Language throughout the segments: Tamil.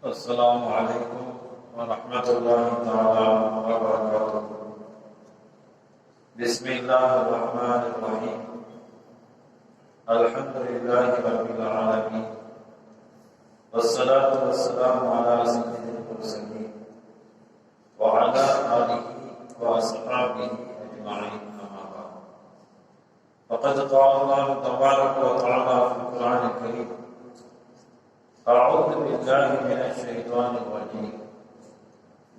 السلام عليكم ورحمة الله تعالى وبركاته. بسم الله الرحمن الرحيم. الحمد لله رب العالمين. والصلاة والسلام على سيد المرسلين وعلى آله وأصحابه أجمعين أما بعد. فقد قال الله تبارك وتعالى في القرآن الكريم أعوذ بالله من الشيطان الرجيم.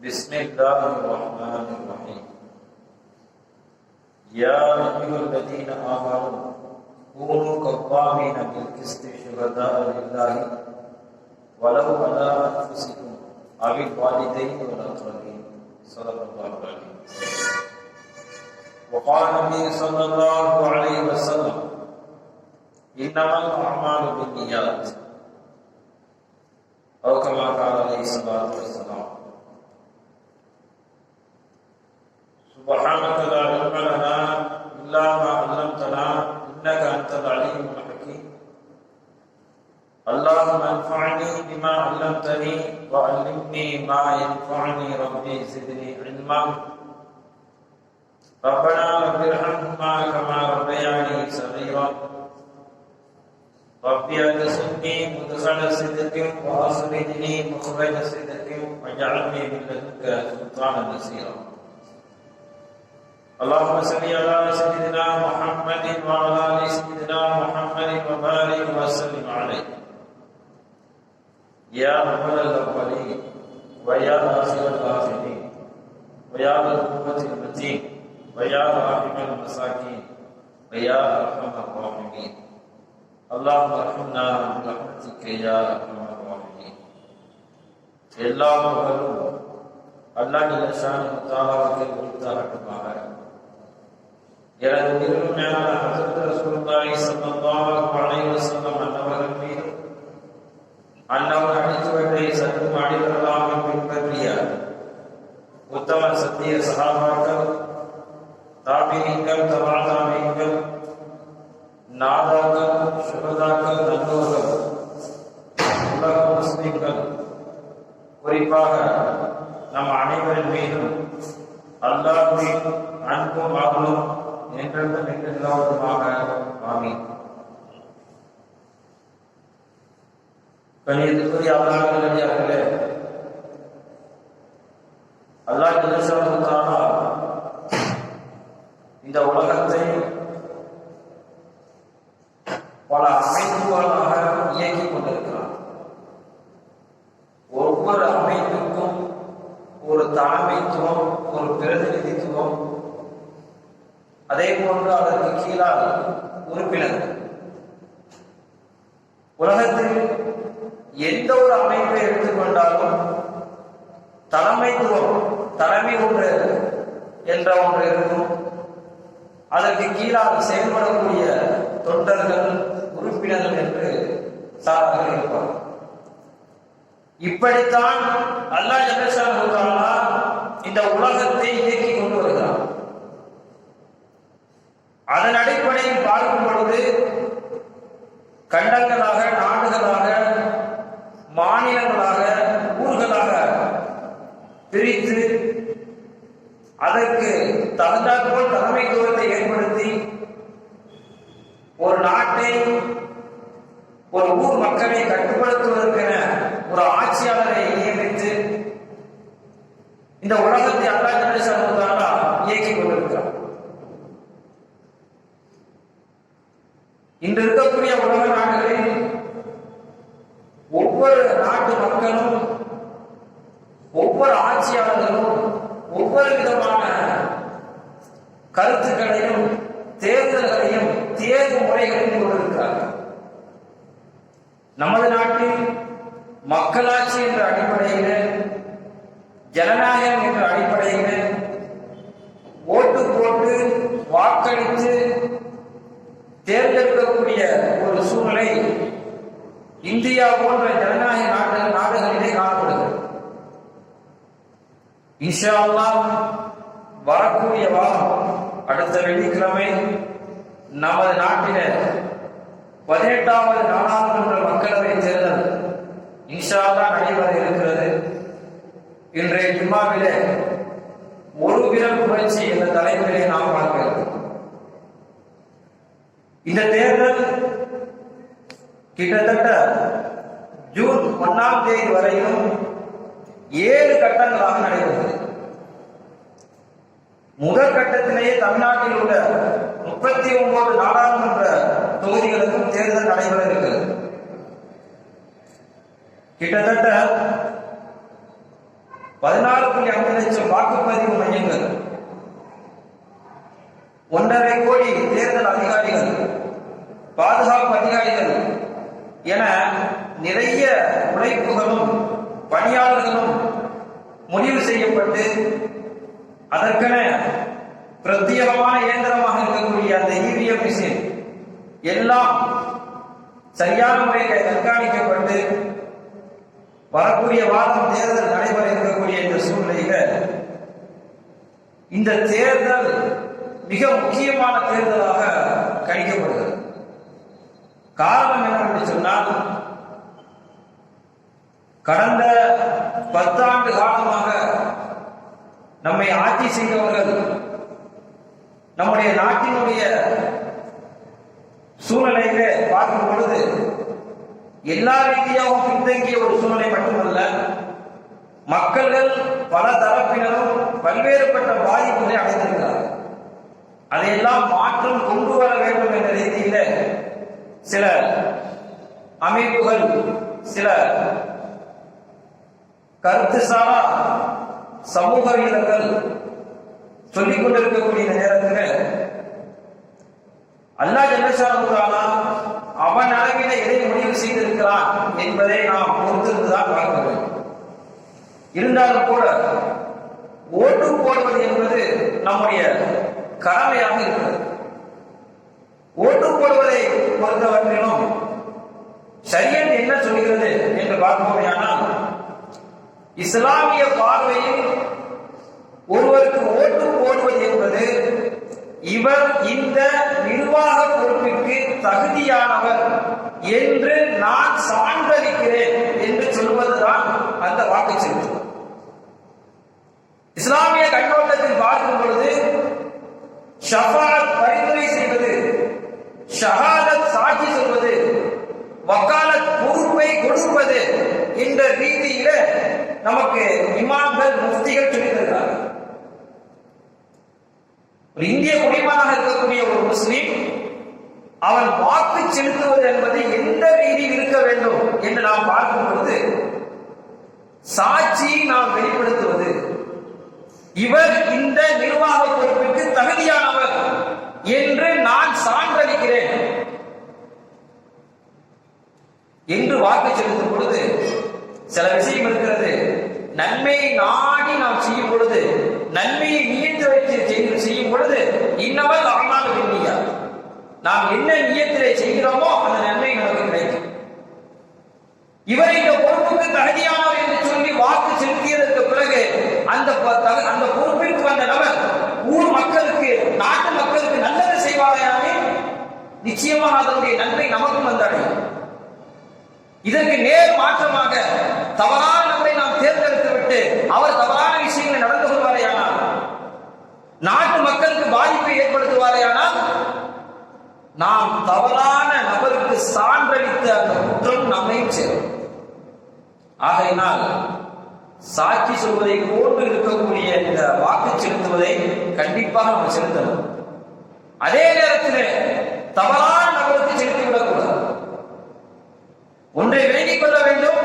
بسم الله الرحمن الرحيم. يا أيها الذين آمنوا كونوا قوامين بالقسط شهداء لله، ولو على أنفسكم، أو الوالدين والأقربين صدق الله العظيم. وقال النبي صلى الله عليه وسلم، إنما الأعمال بالنيات. أو كما قال عليه الصلاة والسلام. سبحانك لا علم لنا إلا ما علمتنا إنك أنت العليم الحكيم. اللهم انفعني بما علمتني وعلمني ما ينفعني ربي زدني علما. ربنا رب ارحمهما كما ربياني صغيرا. ربي أدخلني مدخل صدق وأخرجني مخرج صدق واجعلني من لدنك سلطانا نصيرا اللهم صل على سيدنا محمد وعلى آل سيدنا محمد وبارك وسلم عليه يا أول الأولين ويا آخر الآخرين ويا ذا القوة المتين ويا راحم المساكين ويا أرحم الراحمين அல்லாஹ் ரஹ்மனா ரஹ்மத்துக்கு யா ரஹ்மான் ரஹீம் எல்லா புகழும் அல்லாஹ் நிலசான் தாலாவுக்கு குறித்தாகட்டுமாக எனது நிறுவனான ஹசரத் ரசூலுல்லாஹி ஸல்லல்லாஹு அலைஹி வஸல்லம் அன்னவர்கள் மீது அன்னவர் அடித்தவற்றை சற்றும் அடிவரலாமல் பின்பற்றிய உத்தம சத்திய சகாபாக்கள் தாபியங்கள் தவாதாமிகள் தாபியங்கள் நாதாக்கள் சுகதாக்கள் நல்லோர்கள் உலக முஸ்லிம்கள் குறிப்பாக நம் அனைவரின் மீதும் அல்லாஹ்வின் அன்பும் அருளும் என்றென்றும் நின்று நிலவட்டுமாக ஆமீன் கணியத்துக்குரிய அல்லாஹ் நல்லடியார்களே அல்லாஹ் ஜெல்லஷானுக்கான இந்த உலகத்தை பல அமைப்புகளாக இயக்கிக் கொண்டிருக்கிறார். ஒவ்வொரு அமைப்புக்கும் ஒரு தலைமைத்துவம் ஒரு பிரதிநிதித்துவம் அதே போன்று அதற்கு கீழால் உறுப்பினர்கள். உலகத்தில் எந்த ஒரு அமைப்பை எடுத்துக்கொண்டாலும் தலைமைத்துவம் தலைமை ஒன்று என்ற ஒன்று இருக்கும். அதற்கு கீழால் செயல்படக்கூடிய தொண்டர்கள் உறுப்பினர்கள் என்று சார்கள் இருப்பார் இப்படித்தான் அல்லா ஜல்லஷானுக்கானா இந்த உலகத்தை இயக்கி கொண்டு வருகிறார் அதன் அடிப்படையில் பார்க்கும் பொழுது கண்டங்களாக நாடுகளாக மாநிலங்களாக ஊர்களாக பிரித்து அதற்கு தகுந்தாற்போல் தலைமைத்துவத்தை ஏற்படுத்தி ஒரு நாட்டை ஒரு ஊர் மக்களை கட்டுப்படுத்துவதற்கென ஒரு ஆட்சியாளரை நியமித்து இந்த உலகத்தை அல்லா சமூகத்தாரா இயக்கிக் கொண்டிருக்கிறார். இன்று இருக்கக்கூடிய உலக நாடுகளில் ஒவ்வொரு நாட்டு மக்களும் ஒவ்வொரு ஆட்சியாளர்களும் ஒவ்வொரு விதமான கருத்துக்களையும் தேர்தல்களையும் தேர்வு முறைகளையும் கொண்டிருக்கிறார்கள் நமது நாட்டில் மக்களாட்சி என்ற அடிப்படையில் ஜனநாயகம் என்ற அடிப்படையில் ஓட்டு போட்டு வாக்களித்து தேர்ந்தெடுக்கக்கூடிய ஒரு சூழ்நிலை இந்தியா போன்ற ஜனநாயக நாடுகள் நாடுகளிலே காணப்படுகிறது. இன்ஷா வரக்கூடிய வாரம் அடுத்த வெள்ளிக்கிழமை நமது நாட்டில பதினெட்டாவது நாடாளுமன்ற மக்களவை தேர்தல் இன்ஷா நடைபெற இருக்கிறது. ஜும்மாவிலே ஒரு விரல் புரட்சி என்ற தலைப்பிலே நாம் பார்க்கிறோம் இந்த தேர்தல் கிட்டத்தட்ட ஜூன் ஒன்னாம் தேதி வரையிலும் ஏழு கட்டங்களாக நடைபெறுகிறது முதல் கட்டத்திலேயே தமிழ்நாட்டில் உள்ள முப்பத்தி ஒன்பது நாடாளுமன்ற தொகுதிகளுக்கும் தேர்தல் நடைபெற இருக்கிறது கிட்டத்தட்ட பதினாலு புள்ளி ஐந்து லட்சம் வாக்குப்பதிவு மையங்கள் ஒன்றரை கோடி தேர்தல் அதிகாரிகள் பாதுகாப்பு அதிகாரிகள் என நிறைய உழைப்புகளும் பணியாளர்களும் முடிவு செய்யப்பட்டு அதற்கென பிரத்யேகமான இயந்திரமாக இருக்கக்கூடிய அந்த இவிஎம் மிஷின் எல்லாம் சரியான முறையில் கண்காணிக்கப்பட்டு வரக்கூடிய வாரம் தேர்தல் நடைபெற இருக்கக்கூடிய இந்த சூழ்நிலையில இந்த தேர்தல் மிக முக்கியமான தேர்தலாக கணிக்கப்படுகிறது. காரணம் என்னவென்று சொன்னால் கடந்த பத்தாண்டு காலமாக நம்மை ஆட்சி செய்தவர்கள் நம்முடைய நாட்டினுடைய சூழ்நிலையில பார்க்கும் பொழுது எல்லா ரீதியாகவும் பின்தங்கிய ஒரு சூழ்நிலை மட்டுமல்ல மக்கள்கள் பல தரப்பினரும் பல்வேறுபட்ட பாதிப்புகளை அடைந்திருக்கிறார்கள். அதையெல்லாம் மாற்றம் கொண்டு வர வேண்டும் என்ற ரீதியில சில அமைப்புகள் சில கருத்து சாரா சமூகவியலர்கள் சொல்லிக் கொண்டிருக்கக்கூடிய நேரத்தில் அல்லா ஜல்லஷானுக்கானா அவன் அளவில எதை முடிவு செய்திருக்கிறான் என்பதை நாம் பொறுத்திருந்துதான் பார்க்க வேண்டும் இருந்தாலும் கூட ஓட்டு போடுவது என்பது நம்முடைய கடமையாக இருக்கிறது. ஓட்டு போடுவதை பொறுத்தவரையிலும் சரியன் என்ன சொல்கிறது என்று பார்ப்போமேயானால் இஸ்லாமிய பார்வையில் ஒருவருக்கு இவர் இந்த நிர்வாக பொறுப்பிற்கு தகுதியானவர் என்று நான் சான்றளிக்கிறேன் என்று சொல்வதுதான் அந்த வாக்குச்சீட்டு இஸ்லாமிய கண்ணோட்டத்தில் பார்க்கும் பொழுது ஷபாத் பரிந்துரை செய்வது ஷஹாதத் சாட்சி சொல்வது வக்காலத் பொறுப்பை கொடுப்பது என்ற ரீதியில நமக்கு இமாம்கள் முஃப்திகள் சொல்லித் ஒரு இந்திய குடிமகனாக இருக்கக்கூடிய ஒரு முஸ்லீம் அவன் வாக்கு செலுத்துவது என்பது எந்த ரீதியில் இருக்க வேண்டும் என்று நாம் பார்க்கும் பொழுது சாட்சியை நாம் வெளிப்படுத்துவது இவர் இந்த நிர்வாக பொறுப்பிற்கு தகுதியானவர் என்று நான் சான்றளிக்கிறேன். என்று வாக்கு செலுத்தும் பொழுது சில விஷயம் இருக்கிறது. நன்மையை நாடி நாம் செய்யும் பொழுது நன்மையை நியத்து வைத்து செய்து- செய்யும் பொழுது இன்னமல் அமலாக விண்ணியா நாம் என்ன நியத்திலே செய்கிறோமோ அந்த நன்மை நமக்கு கிடைக்கும். இவர் இந்த பொறுப்புக்கு தகுதியானவர் என்று சொல்லி வாக்கு செலுத்தியதற்கு பிறகு அந்த அந்த பொறுப்பிற்கு வந்த நபர் ஊர் மக்களுக்கு நாட்டு மக்களுக்கு நல்லது செய்வாரையானே நிச்சயமாக அதனுடைய நன்மை நமக்கும் வந்தடையும். இதற்கு நேர் மாற்றமாக தவறான நபரை நாம் தேர்ந்தெடுத்து விட்டு அவர் தவறான விஷயங்களை நடந்து கொள்வாரேயானால் நாட்டு மக்களுக்கு பாதிப்பை ஏற்படுத்துவாரேயானால் நாம் தவறான நபருக்கு சான்றளித்த அந்த குற்றம் நம்மையும் சேரும். ஆகையினால் சாட்சி சொல்வதை போன்று இருக்கக்கூடிய இந்த வாக்கு செலுத்துவதை கண்டிப்பாக நம்ம செலுத்தணும். அதே நேரத்தில் தவறான நபருக்கு செலுத்திவிடக்கூடாது. ஒன்றை விலகிக் கொள்ள வேண்டும்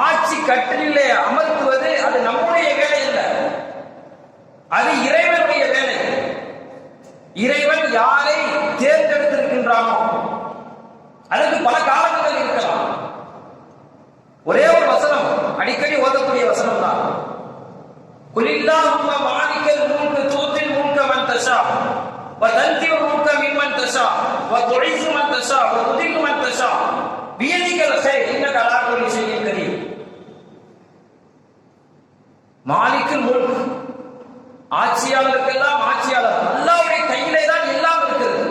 ஆட்சி கட்டிலே அமர்த்துவது அது நம்முடைய வேலை அல்ல அது இறைவனுடைய வேலை இறைவன் யாரை தேர்ந்தெடுத்திருக்கின்றானோ அதற்கு பல காரணங்கள் இருக்கலாம் ஒரே ஒரு வசனம் அடிக்கடி ஓதக்கூடிய வசனம் தான் குலில்லாஹும்ம மாலிக்கல் முல்கு தூத்தில் முல்க மன் தஷா وتنزع الملك ممن تشاء وتعز من تشاء وتذل من تشاء بيدك الخير انك على كل شيء قدير மாலிக்கு முல்க் ஆட்சியாளருக்கெல்லாம் ஆட்சியாளர் அல்லாவுடைய கையிலே தான் எல்லாம் இருக்கிறது.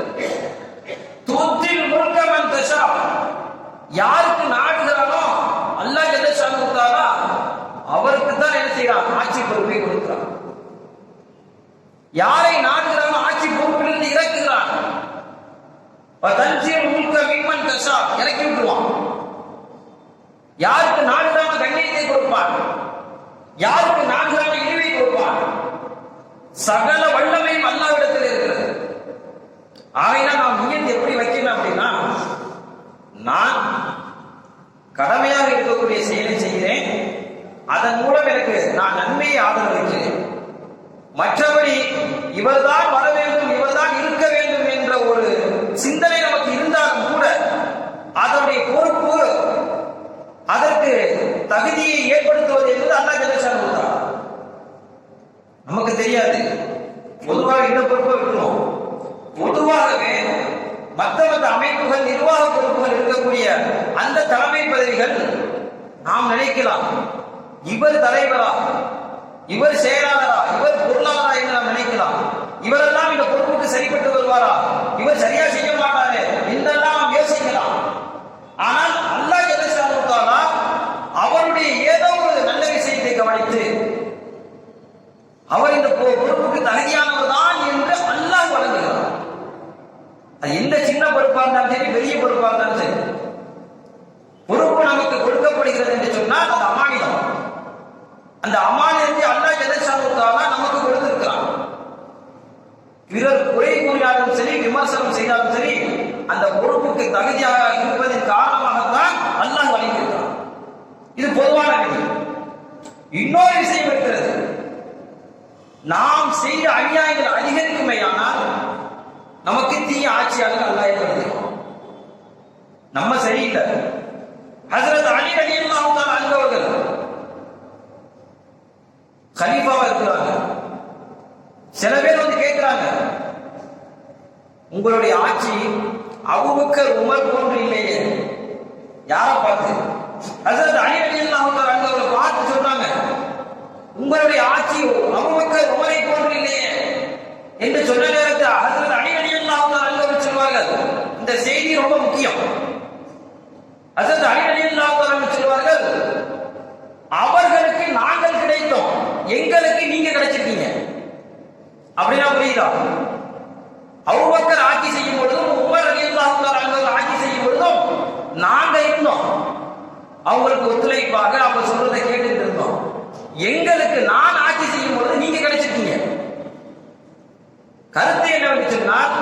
தூத்தில் முழுக்கம் தசா யாருக்கு நாடுகிறானோ அல்லா எதை சாதித்தாரா அவருக்கு தான் என்ன செய்யறான் ஆட்சி பொறுப்பை கொடுக்கிறான். யாரை சகல வல்லமையும் அல்லாவிடத்தில் இருக்கிறது. ஆகையினால் நாம் முயன்று எப்படி வைக்கணும் அப்படின்னா நான் கடமையாக இருக்கக்கூடிய செயலை செய்கிறேன். அதன் மூலம் எனக்கு நான் நன்மையை ஆதரவளிக்கிறேன். மற்றபடி இவர்தான் வர வேண்டும் இவர்தான் இருக்க வேண்டும் என்ற ஒரு சிந்தனை நமக்கு இருந்தாலும் கூட அதனுடைய பொறுப்பு அதற்கு தகுதியை ஏற்படுத்துவது என்பது அல்லா ஜலசான் நமக்கு தெரியாது. பொதுவாக இந்த பொறுப்பை விட்டுருவோம். பொதுவாகவே மற்ற மற்ற அமைப்புகள் நிர்வாக பொறுப்புகள் இருக்கக்கூடிய அந்த தலைமை பதவிகள் நாம் நினைக்கலாம். இவர் தலைவரா? இவர் செயலாளரா? இவர் பொருளாளரா என்று நாம் நினைக்கலாம். இவரெல்லாம் இந்த பொறுப்புக்கு சரிப்பட்டு வருவாரா? இவர் சரியா செய்ய மாட்டாரே? என்றெல்லாம் நாம் யோசிக்கலாம். ஆனால் அல்லாஹ் ஜெல்லஷானுத்தாலா அவருடைய ஏதோ ஒரு நல்ல விஷயத்தை கவனித்து அவர் இந்த பொறுப்புக்கு தகுதியானவர் தான் என்று அல்லாஹ் வழங்குகிறார். அது எந்த சின்ன பொறுப்பா இருந்தாலும் சரி பெரிய பொறுப்பா இருந்தாலும் சரி. பொறுப்பு நமக்கு கொடுக்கப்படுகிறது என்று சொன்னால் அது அமானிதம். அந்த அமானிதத்தை அல்லாஹ் ஜெல்லஷானுத்தாலா நமக்கு கொடுத்திருக்கிறான். பிறர் குறை கூறினாலும் சரி விமர்சனம் செய்தாலும் சரி அந்த பொறுப்புக்கு தகுதியாக இருப்பதன் காரணமாகத்தான் அல்லாஹ் வழங்கியிருக்கிறான். இது பொதுவான விஷயம் இன்னொரு விஷயம் இருக்கிறது. நாம் செய்த அநியாயங்கள் அதிகரிக்குமே ஆனால் நமக்கு தீய ஆட்சியாளர் அல்லாஹ் ஏற்படுத்துகிறோம் நம்ம சரியில்லை. ஹசரத் அலி அலி அல்லாஹ் அன்பவர்கள் கலீஃபாவா இருக்கிறாங்க. சில பேர் வந்து கேட்கிறாங்க உங்களுடைய ஆட்சி அபூபக்கர் உமர் போன்று இல்லையே. யாரை பார்த்து? ஹசரத் அலி அலி அல்லாஹ் அன்பவர்களை பார்த்து சொல்றாங்க. உங்களுடைய ஆட்சி மக்கள் உமரை போன்று இல்லையே என்று சொன்ன நேரத்தில் ஹசரத் அலி அலி சொல்வார்கள். இந்த செய்தி ரொம்ப முக்கியம். ஹசரத் அலி சொல்வார்கள் அவர்களுக்கு நாங்கள் கிடைத்தோம் எங்களுக்கு நீங்க கிடைச்சிருக்கீங்க. அப்படின்னா புரியுதா? அவ்வக்கர் ஆட்சி செய்யும் பொழுதும் உமர் அலி ஆட்சி செய்யும் பொழுதும் நாங்க இருந்தோம். அவங்களுக்கு ஒத்துழைப்பாக அவங்க சொல்றதை கேட்டு இருந்தோம். எங்களுக்கு நான் ஆட்சி செய்யும் பொழுது நீங்க கிடைச்சிருக்கீங்க. கருத்து என்னவென்று சொன்னால்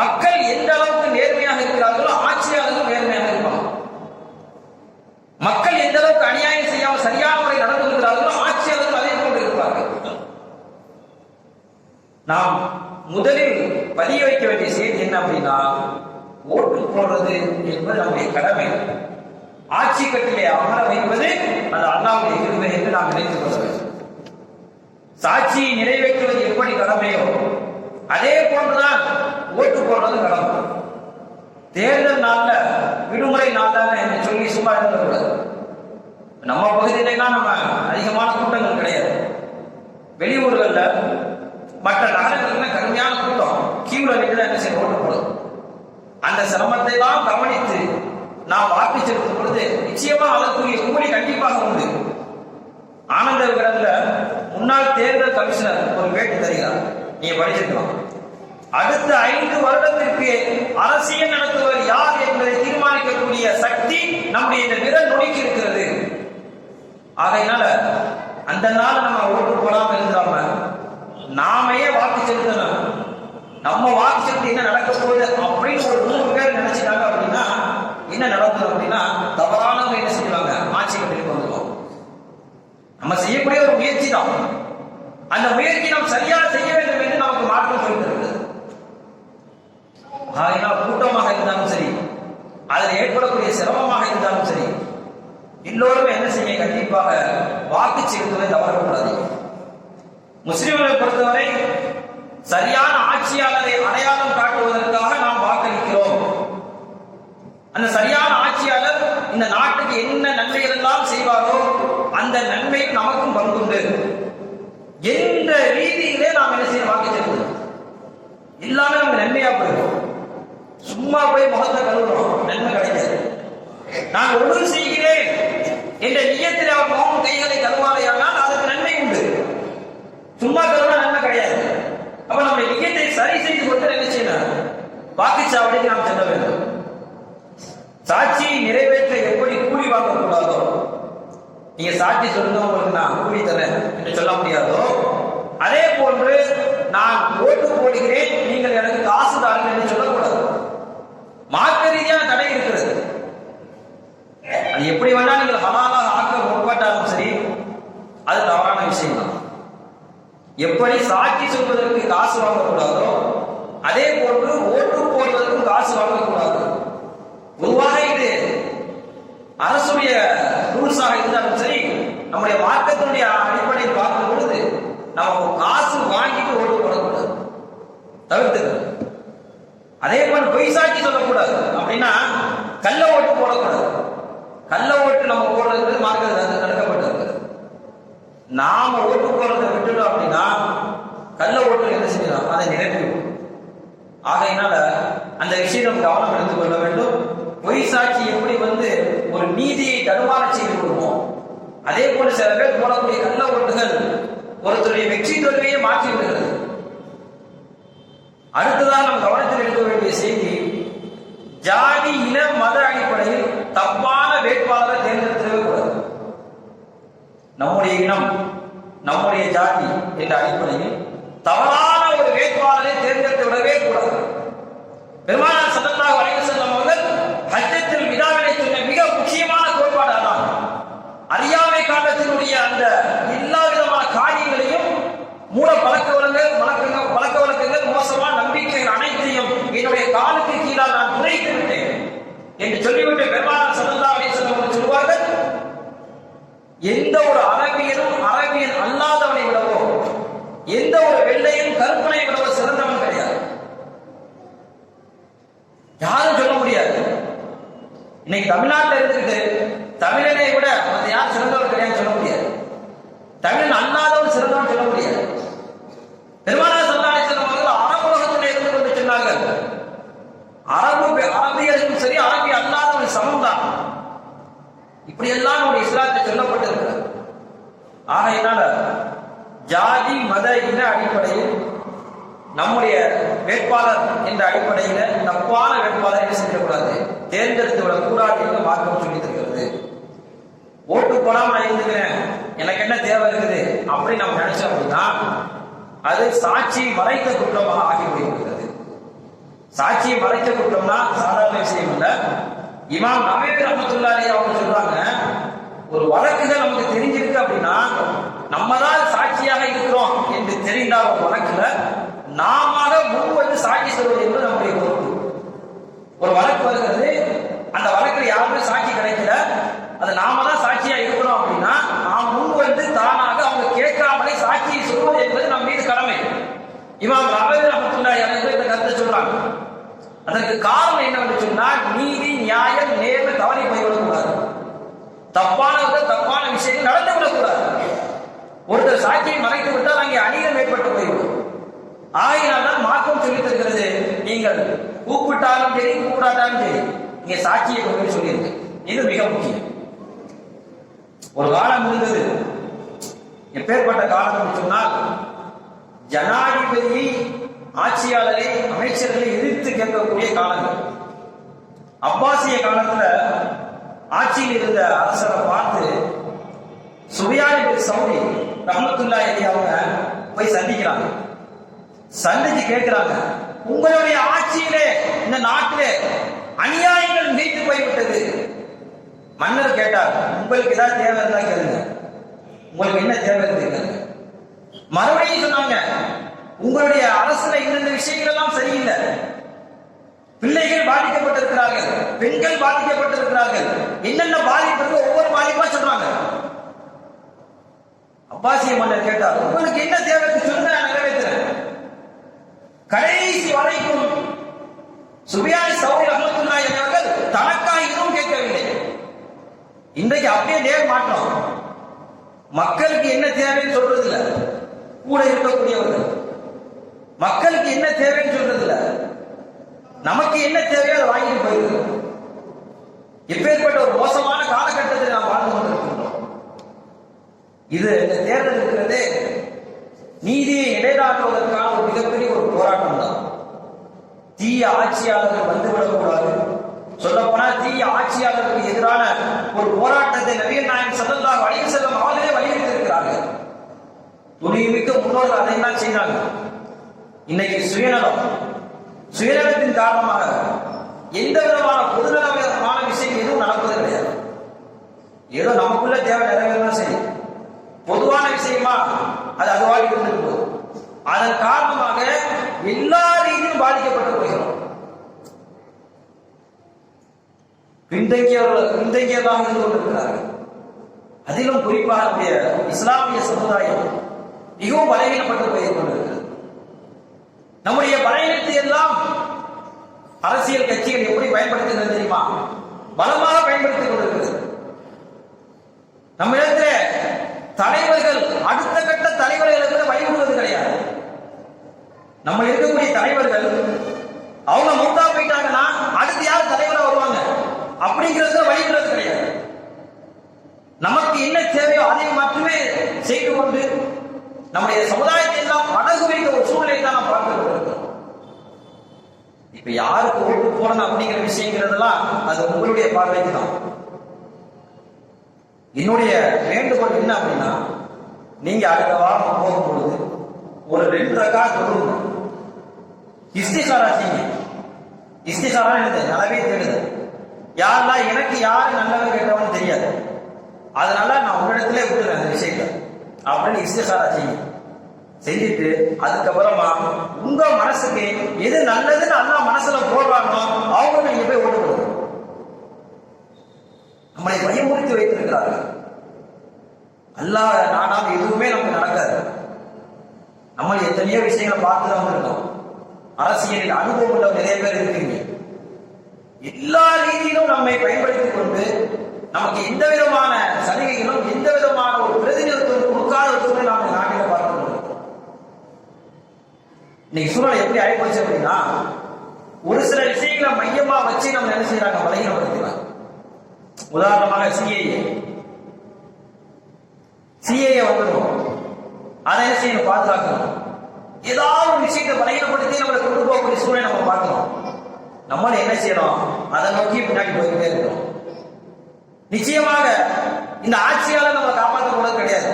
மக்கள் எந்த அளவுக்கு நேர்மையாக இருக்கிறார்களோ ஆட்சியாளர்கள் நேர்மையாக இருப்பாங்க. மக்கள் எந்த அளவுக்கு அநியாயம் செய்யாமல் சரியான முறை நடந்து கொள்கிறார்களோ ஆட்சியாளர்கள் அதே போன்று இருப்பார்கள். நாம் முதலில் பதிய வைக்க வேண்டிய செய்தி என்ன அப்படின்னா ஓட்டு போடுறது என்பது நம்முடைய கடமை. ஆட்சி கட்டிலே அமர வைப்பது அது அல்லாவுடைய கிருபை என்று நாம் நினைத்துக் கொள்ள வேண்டும். சாட்சியை நிறைவேற்றுவது எப்படி கடமையோ அதே போன்றுதான் ஓட்டு போடுறது கடமை. தேர்தல் நாள்ல விடுமுறை நாள் என்று சொல்லி சும்மா இருந்துடக்கூடாது. நம்ம பகுதியிலாம் நம்ம அதிகமான கூட்டங்கள் கிடையாது. வெளியூர்கள்ல மற்ற நகரங்கள்ல கடுமையான கூட்டம். கியூல நின்று என்ன செய்ய ஓட்டு போடும் அந்த சிரமத்தை எல்லாம் கவனித்து நாம் வாக்கு செலுத்தும் பொழுது நிச்சயமா அதற்குரிய கூலி கண்டிப்பாக உண்டு. ஆனந்த விகடன்ல முன்னாள் தேர்தல் கமிஷனர் ஒரு வேட்டு தருகிறார். நீங்க படிச்சிருக்கலாம். அடுத்த ஐந்து வருடத்திற்கு அரசியல் நடத்துவர் யார் என்பதை தீர்மானிக்கக்கூடிய சக்தி நம்முடைய இந்த விரல் நுனிக்கு இருக்கிறது. ஆகையினால அந்த நாள் நம்ம ஓட்டு போடாம இருந்தாம நாமையே வாக்கு செலுத்தணும். நம்ம வாக்கு செலுத்தி என்ன நடக்க போகுது அப்படின்னு ஒரு நூறு பேர் நினைச்சிட்டாங்க அப்படின்னா என்ன நடக்கும் அப்படின்னா தவறானவங்க என்ன செய்வாங்க ஆட்சி கட்டிட்டு வந்துடுவோம் நம்ம செய்யக்கூடிய ஒரு முயற்சி தான். அந்த முயற்சி நாம் சரியாக செய்ய வேண்டும் என்று நமக்கு மாற்றம் சொல்லித்தருகிறது ஆகையினால் கூட்டமாக இருந்தாலும் சரி அதில் ஏற்படக்கூடிய சிரமமாக இருந்தாலும் சரி எல்லோருமே என்ன செய்ய கண்டிப்பாக வாக்கு செலுத்துவதை தவறக்கூடாது. முஸ்லிம்களை பொறுத்தவரை சரியான ஆட்சியாளரை அடையாளம் காட்டுவது நாம் வாக்களிக்கிறோம் அந்த சரியான ஆட்சியாளர் இந்த நாட்டுக்கு என்ன நன்மைகள் எல்லாம் செய்வாரோ அந்த நன்மை நமக்கும் பங்குண்டு எந்த ரீதியிலே நாம் என்ன செய்ய வாக்கு செலுத்தணும் எல்லாமே நமக்கு நன்மையா போயிடும். சும்மா போய் முகத்தை கழுவுறோம். நன்மை கிடைக்காது நான் ஒழுங்கு செய்கிறேன் என்ற நியத்தில் அவர் முகம் கைகளை கழுவாலையானால் அதற்கு நன்மை உண்டு. சும்மா கழுவுனா நன்மை கிடையாது. அப்ப சரி செய்து கொண்டு என்ன செய்யணும்? வாக்குச்சாவடிக்கு நாம் செல்ல வேண்டும். சாட்சியை நிறைவேற்ற எப்படி கூலி வாங்கக்கூடாதோ நீங்க சாட்சி சொல்லுங்க உங்களுக்கு நான் கூலி தரேன் என்று சொல்ல முடியாதோ? அதே போன்று நான் ஓட்டு போடுகிறேன் நீங்கள் எனக்கு காசு தாருங்கள் என்று சொல்லக்கூடாது. மார்க்க ரீதியான தடை இருக்கிறது. அது எப்படி வேணா நீங்கள் ஹலாலாக ஆக்க முற்பட்டாலும் சரி அது தவறான விஷயம் தான் எப்படி சாட்சி சொல்வதற்கு காசு வாங்கக்கூடாதோ அதே போன்று ஓட்டு போடுவதற்கும் காசு வாங்கக்கூடாது. பொதுவாக இது அரசுடைய ரூல்ஸாக இருந்தாலும் சரி நம்முடைய மார்க்கத்தினுடைய அடிப்படையில் பார்க்கும் பொழுது நம்ம காசு வாங்கிட்டு ஓட்டு போடக்கூடாது தவிர்த்து அதே போல் பொய்சாட்சி சொல்லக்கூடாது. அப்படின்னா கள்ள ஓட்டு போடக்கூடாது. கள்ள ஓட்டு நம்ம போடுறது மார்க்கத்தில் தடுக்கப்பட்டிருக்கிறது நாம ஓட்டு போடுறதை விட்டுட்டோம் அப்படின்னா கள்ள ஓட்டு என்ன செய்யலாம்? அதை நிரப்பி ஆகையினால அந்த விஷயம் கவனம் எடுத்துக் கொள்ள வேண்டும். பொய் சாட்சி எப்படி வந்து ஒரு நீதியை தடுமாற செய்து கொடுப்போம் அதே போல சில பேர் போடக்கூடிய கள்ள ஓட்டுகள் ஒருத்தருடைய வெற்றி தோல்வியை மாற்றி விடுகிறது. அடுத்ததாக நாம் கவனத்தில் எடுக்க வேண்டிய செய்தி ஜாதி இன மத அடிப்படையில் தப்பான வேட்பாளரை தேர்ந்தெடுக்கவே கூடாது. நம்முடைய இனம் நம்முடைய ஜாதி என்ற அடிப்படையில் தவறான ஒரு வேட்பாளரை தேர்ந்தெடுத்து விடவே கூடாது. பெருமானார் சல்லல்லாஹு அலைஹி வஸல்லம் அவர்கள் ஹஜ்ஜத்தில் விதாவினை சொன்ன மிக முக்கியமான கோட்பாடு அதான் அறியாமை காலத்தினுடைய அந்த எல்லா விதமான காரியங்களையும் மூட பழக்க வழக்கங்கள் வழக்கங்கள் பழக்க வழக்கங்கள் மோசமான நம்பிக்கைகள் அனைத்தையும் என்னுடைய காலுக்கு கீழால் நான் துரைத்து விட்டேன் என்று சொல்லிவிட்டு பெருமானார் சல்லா அலைஹி வஸல்லம் அவர்கள் சொல்வார்கள் எந்த ஒரு அரபியனும் அரபியன் அல்லாதவனை விடவோ எந்த ஒரு வெள்ளையும் கற்பனை விடவோ சிறந்தவன் கிடையாது. யாரும் சொல்ல முடியாது. இன்னைக்கு தமிழ்நாட்டில் இருந்துட்டு தமிழனை விட மற்ற யார் சிறந்தவர் கிடையாது சொல்ல முடியாது. தமிழன் அல்லாதவன் சிறந்தவன் சொல்ல முடியாது பெருமானார் சல்லாஹி அவர்கள் அரபு உலகத்தில் இருந்து கொண்டு சொன்னார்கள் அரபு பெ- அரபியர்களும் சரி அரபி அல்லாதவன் சமம்தான் இப்படி எல்லாம் ஒரு இஸ்லாத்தை சொல்லப்பட்டிருக்கிறது. ஆகையினால ஜாதி மத இன அடிப்படையில் நம்முடைய வேட்பாளர் என்ற அடிப்படையில தப்பான வேட்பாளர் என்ன செய்யக்கூடாது? தேர்ந்தெடுத்து விடக்கூடாது என்று மார்க்கம் சொல்லி தருகிறது. ஓட்டு போடாம நான் இருந்துக்கிறேன். எனக்கு என்ன தேவை இருக்குது? அப்படி நம்ம நினைச்சோம் அப்படின்னா அது சாட்சி மறைத்த குற்றமாக ஆகிவிடுகிறது. சாட்சியை மறைத்த குற்றம்னா சாதாரண விஷயம் இல்லை. இமாம் அமைப்பு ரஹமத்துல்லாஹி அவங்க சொல்றாங்க ஒரு வழக்குகள் நமக்கு தெரிஞ்சிருக்கு அப்படின்னா நம்ம தான் சாட்சியாக இருக்கிறோம் என்று தெரிந்தால் ஒரு வழக்குல நாம முன் வந்து சாட்சி சொல்வது என்பது நம்முடைய பொறுப்பு. ஒரு வழக்கு வருகிறது அந்த வழக்கில் யாருமே சாட்சி கிடைக்கல அது நாம தான் சாட்சியா இருக்கிறோம் அப்படின்னா நாம் முன் வந்து தானாக அவங்க கேட்காமலே சாட்சியை சொல்வது என்பது நம் மீது கடமை. இமாம் ரவி ரஹமத்துல்லாஹி அலைஹி இந்த கருத்தை சொல்றாங்க. அதற்கு காரணம் என்னவென்று சொன்னால் நீதி நியாயம் நேர்மை தவறி போய்விடக்கூடாது தப்பானவர்கள் தப்பான விஷயங்கள் நடந்து விடக்கூடாது ஒருத்தர் சாட்சியை மறைத்து விட்டால் அங்கே அநீதம் ஏற்பட்டு போய்விடும் ஆகையினால்தான் மார்க்கம் சொல்லித் தருகிறது. நீங்கள் கூப்பிட்டாலும் சரி கூப்பிடாட்டாலும் சரி நீங்க சாட்சியை கொண்டு போய் சொல்லியிருக்கு. இது மிக முக்கியம். ஒரு காலம் இருந்தது. எப்பேற்பட்ட காலம் சொன்னால் ஜனாதிபதி ஆட்சியாளரை அமைச்சர்களை எதிர்த்து கேட்கக்கூடிய காலங்கள். அப்பாசிய காலத்துல ஆட்சியில் இருந்த அரசரை பார்த்து சுபியானி பின் சௌரி ரஹமத்துல்லா அவங்க போய் சந்திக்கிறாங்க. சந்திச்சு கேட்கிறாங்க உங்களுடைய ஆட்சியிலே இந்த நாட்டிலே அநியாயங்கள் மீட்டு போய்விட்டது. மன்னர் கேட்டார் உங்களுக்கு ஏதாவது தேவை இருந்தா கேளுங்க. உங்களுக்கு என்ன தேவை இருக்கு மறுபடியும் சொன்னாங்க உங்களுடைய அரசுல இந்தந்த விஷயங்கள் எல்லாம் சரியில்லை. பிள்ளைகள் பாதிக்கப்பட்டிருக்கிறார்கள் பெண்கள் பாதிக்கப்பட்டிருக்கிறார்கள். என்னென்ன பாதிப்பு இருக்கோ ஒவ்வொரு பாதிப்பா சொல்றாங்க. அப்பாசிய மன்னர் கேட்டார் உங்களுக்கு என்ன தேவை சொல்லுங்க நான் நிறைவேற்றுறேன். கடைசி வரைக்கும் சுபியானி சௌரி அகமத்துல்லா என்பவர்கள் தனக்காக எதுவும் கேட்கவில்லை. இன்றைக்கு அப்படியே நேர் மாற்றம். மக்களுக்கு என்ன தேவைன்னு சொல்றது இல்ல கூட இருக்கக்கூடியவர்கள். மக்களுக்கு என்ன தேவைன்னு சொல்றது இல்லை நமக்கு என்ன தேவையோ அதை வாங்கிட்டு போயிருக்கு எப்பேற்பட்ட ஒரு மோசமான காலகட்டத்தில் நாம் வாழ்ந்து கொண்டிருக்கின்றோம். இது இந்த தேர்தல் இருக்கிறதே நீதியை நிலைநாட்டுவதற்கான ஒரு மிகப்பெரிய ஒரு போராட்டம் தான் தீய ஆட்சியாளர்கள் வந்துவிடக்கூடாது சொல்லப்போனா தீய ஆட்சியாளர்களுக்கு எதிரான ஒரு போராட்டத்தை நவீன நாயன் சல்லல்லாஹு வழியில் செல்லும் அவர்களே வலியுறுத்தி இருக்கிறார்கள் துணிவுமிக்க முன்னோர்கள் தான் செய்தாங்க இன்னைக்கு சுயநலம் சுயநலத்தின் காரணமாக எந்த விதமான பொதுநலமான விஷயம் எதுவும் நடப்பது கிடையாது ஏதோ நமக்குள்ள தேவை நிறைவேறலாம் சரி பொதுவான விஷயமா அது அதுவாக இருந்துட்டு போகுது அதன் காரணமாக எல்லா ரீதியிலும் பாதிக்கப்பட்டு போகிறோம் பின்தங்கியவர்கள் பின்தங்கியதாக இருந்து கொண்டிருக்கிறார்கள். அதிலும் குறிப்பாக இஸ்லாமிய சமுதாயம் மிகவும் பலவீனப்பட்டு போய் கொண்டிருக்கிறது. நம்முடைய பலவீனத்தை எல்லாம் அரசியல் கட்சிகள் எப்படி பயன்படுத்துகிறது தெரியுமா? பலமாக பயன்படுத்திக் கொண்டிருக்கிறது. நம்ம இடத்துல தலைவர்கள் அடுத்த கட்ட தலைவர்களுக்கு வழிபடுவது கிடையாது. நம்ம இருக்கக்கூடிய தலைவர்கள் அவங்க மூத்தா போயிட்டாங்கன்னா அடுத்து யார் தலைவரா வருவாங்க? அப்படிங்கிறத வழிபடுவது கிடையாது. நமக்கு என்ன தேவையோ அதை மட்டுமே செய்து கொண்டு நம்முடைய சமுதாயத்தை எல்லாம் அடகு வைக்க ஒரு சூழ்நிலை தான் இப்ப யாருக்கு ஓட்டு போடணும் அப்படிங்கிற விஷயங்கிறதெல்லாம் அது உங்களுடைய பார்வைக்கு தான். என்னுடைய வேண்டுகோள் என்ன அப்படின்னா நீங்க அடுத்த வாரம் போகும்பொழுது ஒரு ரெண்டு ரக்கா தொழுங்க இஸ்திகாரா செய்யுங்க. இஸ்திகாரா எழுது நல்லாவே தெரியுது யாரெல்லாம் எனக்கு யாரு நல்லவன் கேட்டவன் தெரியாது. அதனால நான் உங்களிடத்துல விட்டுறேன் அந்த விஷயத்த. அப்படின்னு இஸ்திகாரா செய்யுங்க. செஞ்சுட்டு அதுக்கப்புறமா உங்க மனசுக்கு எது நல்லதுன்னு அண்ணா மனசுல போடுறாங்களோ அவங்க நீங்க போய் ஓட்டு போடுங்க. நம்மளை பயமுறுத்தி வைத்திருக்கிறார்கள். அல்லாஹ் நாடால் எதுவுமே நமக்கு நடக்காது. நம்ம எத்தனையோ விஷயங்களை பார்த்து தான் இருக்கோம் அரசியலில் அனுபவம் உள்ள நிறைய பேர் இருக்கீங்க. எல்லா ரீதியிலும் நம்மை பயன்படுத்திக் கொண்டு நமக்கு எந்த விதமான சலுகைகளும் எந்த விதமான ஒரு பிரதிநிதித்துவம் கொடுக்காத சூழ்நிலை நாம் இன்னைக்கு சூழ்நிலை எப்படி ஆயிப்போச்சு அப்படின்னா ஒரு சில விஷயங்களை மையமா வச்சு நம்ம என்ன செய்யறாங்க? பலகீனப்படுத்துறாங்க உதாரணமாக சிஏஏ சிஏஏ வந்துடும் அதை என்ன செய்யணும்? பாதுகாக்கணும். ஏதாவது ஒரு விஷயத்தை பலகீனப்படுத்தி நம்மளை கொண்டு போகக்கூடிய சூழலை நம்ம பார்க்கணும். நம்மளும் என்ன செய்யறோம் அதை நோக்கி பின்னாடி போயிட்டே இருக்கிறோம் நிச்சயமாக இந்த ஆட்சியால நம்ம காப்பாற்ற போறது கிடையாது.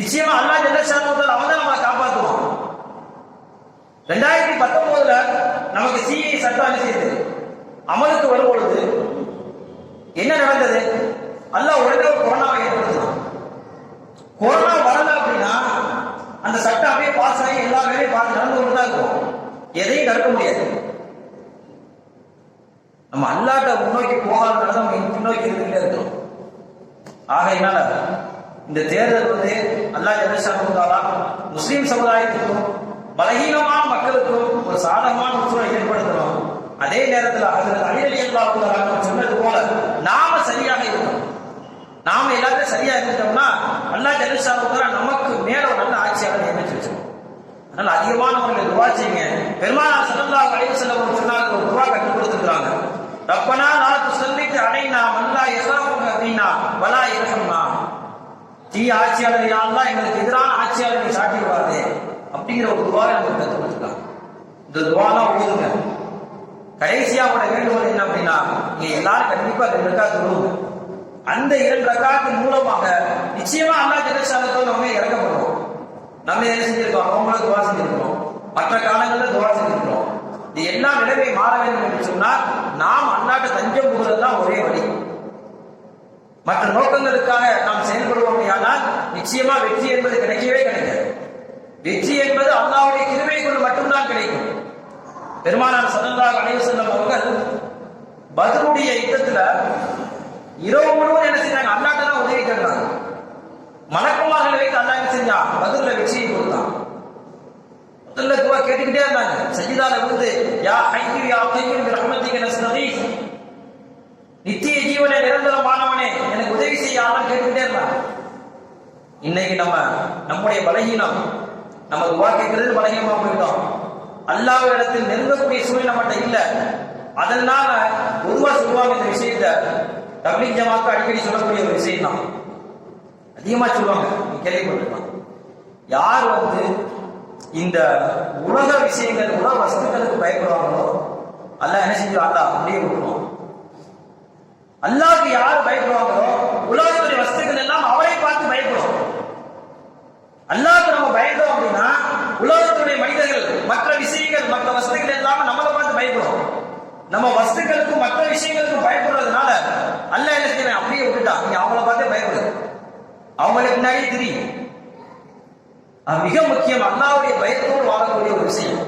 நிச்சயமா அல்லா ஜெல்லஷான் அவன் தான் நம்ம காப்பாற்றுவான். ரெண்டாயிரத்தி பத்தொன்பதுல நமக்கு சிஐ சட்டம் என்ன செய்யுது அமலுக்கு வரும் பொழுது என்ன நடந்தது? அல்ல உடனே கொரோனாவை ஏற்படுத்தினான். கொரோனா வரல அப்படின்னா அந்த சட்டம் அப்படியே பாஸ் ஆகி எல்லா வேலையும் பார்த்து நடந்து கொண்டு தான் இருக்கும் எதையும் தடுக்க முடியாது. நம்ம அல்லாட்ட முன்னோக்கி போகாதனால நம்ம பின்னோக்கி இருந்துகிட்டே இருக்கிறோம். ஆகையினால இந்த தேர்தல் வந்து அல்லாஹ் ஜெனசானுக்காலா முஸ்லீம் சமுதாயத்துக்கும் பலகீனமான மக்களுக்கும் ஒரு சாதகமான ஒரு சூழலை ஏற்படுத்தணும். அதே நேரத்தில் அதில் அழியலி அல்லாஹ் சொன்னது போல நாம சரியாக இருக்கணும். நாம எல்லாத்தையும் சரியா இருந்துட்டோம்னா அல்லாஹ் ஜெனசானுக்காலா நமக்கு மேல ஒரு நல்ல ஆட்சியாளர் நியமிச்சு வச்சிருக்கோம். அதனால அதிகமானவர்கள் துவா செய்யுங்க பெருமாள் ஸல்லல்லாஹு அலைஹி வஸல்லம் சொன்னாங்க ஒரு துவா கற்றுக் கொடுத்துருக்காங்க ரப்பனா நாக்கு சொல்லிட்டு அடைனா மல்லா யஸாஃபுக அப்படின்னா வலா யர்ஹம்னா தீ ஆட்சியாளர் யா எங்களுக்கு எதிரான ஆட்சியாளர் சாட்டிடுவாரு. அப்படிங்கிற ஒரு துவாவை நமக்கு கற்றுக் கொடுத்துருக்காங்க இந்த துவாலாம் ஓதுங்க கடைசியா உங்களோட வேண்டுகோள் என்ன அப்படின்னா நீங்க எல்லாரும் கண்டிப்பா ரெண்டு ரக்காத் சொல்லுங்க அந்த இரண்டு ரக்காத்தின் மூலமாக நிச்சயமா அல்லா ஜெனசாலத்தோடு நம்ம இறக்கப்படுவோம். நம்ம என்ன செஞ்சிருக்கோம்? அவங்களுக்கு துவா செஞ்சிருக்கிறோம். மற்ற காலங்களில் துவா செஞ்சிருக்கிறோம். இது எல்லா நிலைமை மாற வேண்டும் என்று சொன்னால் நாம் அந்நாட்டு தஞ்சம் புகுறது தான் ஒரே வழி. மற்ற நோக்கங்களுக்காக நாம் செயல்படுவோம் ஆனால் நிச்சயமா வெற்றி என்பது கிடைக்கவே கிடைக்காது. வெற்றி என்பது அல்லாவுடைய கிருபை கொண்டு மட்டும்தான் கிடைக்கும். பெருமானார் சல்லல்லாஹு அலைஹி வஸல்லம் அவர்கள் பத்ருடைய யுத்தத்துல இரவு முழுவதும் என்ன செஞ்சாங்க? அல்லாட்ட தான் உதவி கேட்டாங்க. மலக்குமார்கள் வைத்து அல்லா என்ன செஞ்சான் பதில வெற்றியை கொடுத்தான். முதல்ல துவா கேட்டுக்கிட்டே இருந்தாங்க. சஜிதால விழுந்து யா ஹையு யா கையும் ரஹ்மத்திக நஸ்தகீஸ் நித்திய ஜீவனை நிரந்தரமானவனே எனக்கு உதவி செய்ய ஆளும் கேட்டுக்கிட்டே இருந்தாங்க. இன்னைக்கு நம்ம நம்முடைய பலகீனம் நம்ம துவா கேட்கறது பலகீனமா போயிட்டோம். அல்லாஹ் இடத்தில் நெருங்கக்கூடிய சூழ்நிலை நம்மகிட்ட இல்ல. அதனால பொதுவா சொல்லுவாங்க இந்த விஷயத்த. தமிழ் ஜமாக்கு அடிக்கடி சொல்லக்கூடிய ஒரு விஷயம் தான். அதிகமா சொல்லுவாங்க. நீ கேள்விப்பட்டிருக்கலாம். யார் வந்து இந்த உலக விஷயங்கள் உலக வஸ்துக்களுக்கு பயப்படுவாங்களோ அல்ல என்ன செஞ்சு அல்லா அப்படியே விட்டுருவான் அல்லாவுக்கு யார் பயப்படுவாங்களோ உலகத்துடைய வஸ்துக்கள் எல்லாம் அவரை பார்த்து பயப்படும் அல்லாஹ்க்கு நம்ம பயந்தோம் அப்படின்னா உலகத்துடைய மனிதர்கள் மற்ற விஷயங்கள் மற்ற வஸ்துக்கள் எல்லாம் நம்மளை பார்த்து பயப்படும் நம்ம வஸ்துக்களுக்கும் மற்ற விஷயங்களுக்கும் பயப்படுறதுனால அல்ல என்ன செய்வேன்? அப்படியே விட்டுட்டான் நீ அவங்கள பார்த்தே பயப்படு. அவங்களுக்கு பின்னாடியே தெரியும் அது மிக முக்கியம். அல்லாவுடைய பயத்தோடு வாழக்கூடிய ஒரு விஷயம்.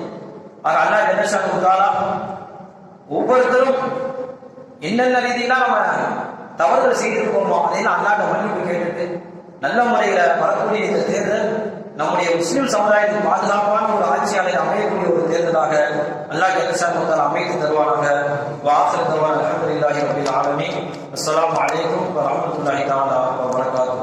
ஆக அண்ணா ஜெனஷான் கொடுத்தாரா ஒவ்வொருத்தரும் என்னென்ன ரீதியெல்லாம் நம்ம தவறுகள் செய்திருக்கோமோ போகணும் அதையெல்லாம் அல்லாட்ட மன்னிப்பு கேட்டுட்டு நல்ல முறையில வரக்கூடிய இந்த தேர்தல் நம்முடைய முஸ்லிம் சமுதாயத்துக்கு பாதுகாப்பான ஒரு ஆட்சியாளர் அமையக்கூடிய ஒரு தேர்தலாக அல்லாஹ் ஜெனஷான் முதல் அமைத்து தருவானாக. வாசல் தருவான் அலமதுல்லாஹி ரபில் வலைக்கம் வரமத்துல்லாஹி தாலா வரஹ்மத்துல்லாஹி